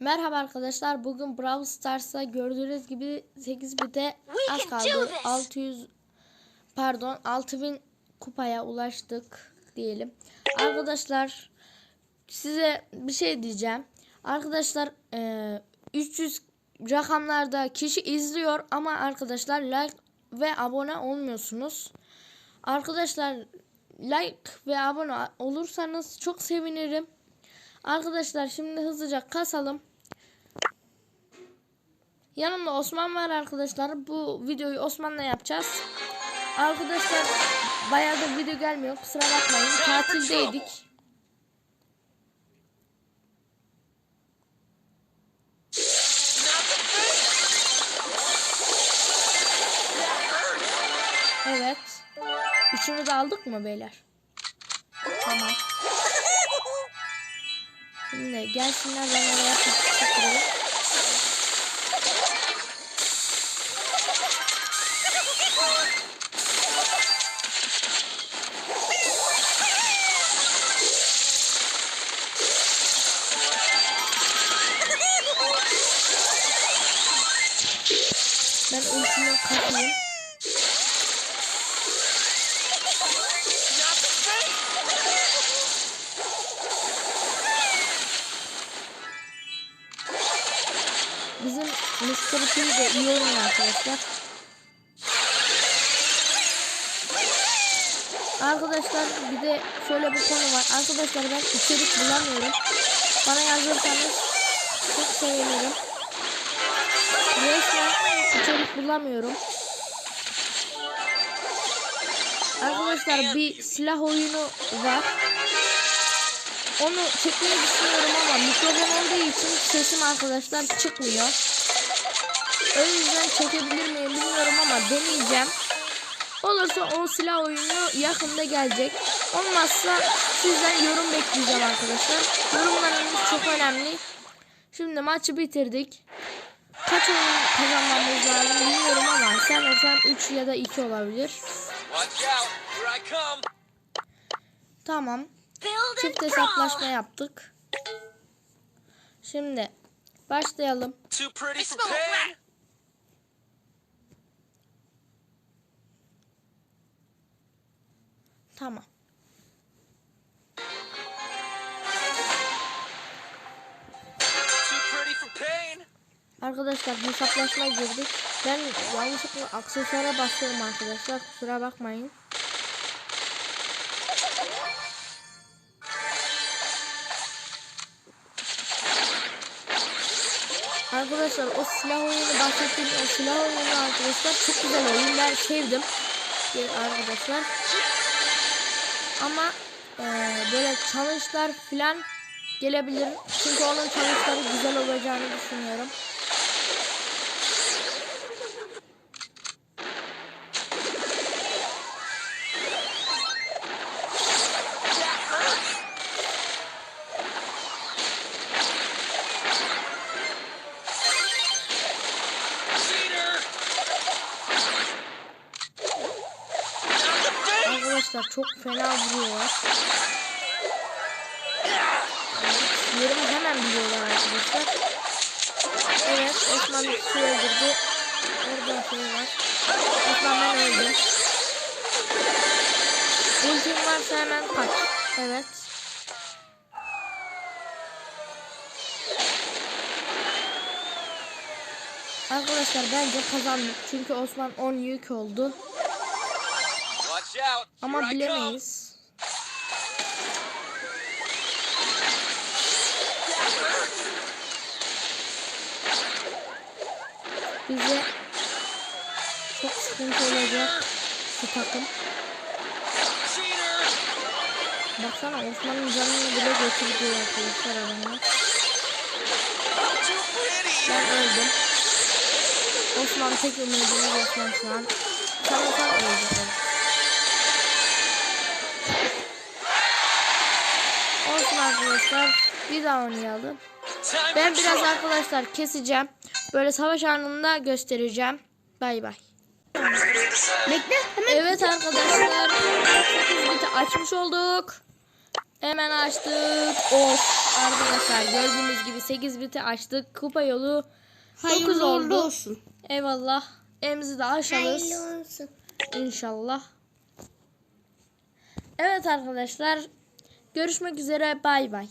Merhaba arkadaşlar. Bugün Brawl Stars'a gördüğünüz gibi 8 bite az kaldı. this. 600 pardon 6000 kupaya ulaştık diyelim. Arkadaşlar size bir şey diyeceğim. Arkadaşlar eee, 300 rakamlarda kişi izliyor ama arkadaşlar like ve abone olmuyorsunuz. Arkadaşlar like ve abone olursanız çok sevinirim. Arkadaşlar şimdi hızlıca kasalım. Yanımda Osman var arkadaşlar. Bu videoyu Osman'la yapacağız. Arkadaşlar bayağıdır video gelmiyor. Kusura bakmayın. Tatildeydik. Evet. Üçünü de aldık mı beyler? Tamam. Şimdi gelsinler ben oraya tutuşturuyorum. Ben ultimi kapayım. Bizim Mr. P de iyi oynuyor arkadaşlar. Arkadaşlar bir de şöyle bir konu var. Arkadaşlar ben içerik bulamıyorum. Bana yazırsanız çok sevinirim. Bulamıyorum. Arkadaşlar bir silah oyunu var. Onu çekmeyi düşünüyorum ama mikrofon olduğu için sesim arkadaşlar çıkmıyor. O yüzden çekebilir miyim bilmiyorum ama deneyeceğim. Olursa o silah oyunu yakında gelecek. Olmazsa sizden yorum bekleyeceğim arkadaşlar. Yorumlarınız çok önemli. Şimdi maçı bitirdik. Kaç oyun kazanmamız lazım bilmiyorum ama sanırsam 3 ya da 2 olabilir. Tamam. Çift hesaplaşma yaptık. Şimdi başlayalım. Tamam. Arkadaşlar hesaplaşma girdik. Ben yanlışlıkla aksesuara basıyorum arkadaşlar. Kusura bakmayın. Arkadaşlar o silah oyunu bahsettiğim o silah oyunu arkadaşlar çok güzel oyun. Ben sevdim. Ee, Arkadaşlar. Ama eee, böyle challenge'lar falan gelebilir. Çünkü onun challenge'ları güzel olacağını düşünüyorum. Arkadaşlar çok fena vuruyorlar. Yerimi hemen biliyorlar arkadaşlar. Evet Osman suya girdi. Orada şey var. Osman ben öldüm. Ultim varsa hemen kaç. Evet. Arkadaşlar bence kazandık. Çünkü Osman 10 yük oldu. Ama bilemeyiz. Bize çok sıkıntı olacak şu takım. Baksana Osman'ın canını bile götürdü arkadaşlar adamlar. Ben öldüm. Osman tek umudumuz Osman şu an. Ölecek. evet. Olsun arkadaşlar. Bir daha oynayalım. Ben biraz arkadaşlar keseceğim. Böyle savaş anında göstereceğim. Bay bay. Bekle hemen. Evet arkadaşlar. 8 biti açmış olduk. Hemen açtık. Of arkadaşlar gördüğünüz gibi 8 biti açtık. Kupa yolu 9 Hayırlı oldu. olsun. Eyvallah. Emzi de aşarız. Hayırlı olsun. İnşallah. Evet arkadaşlar. Görüşmek üzere. Bay bay.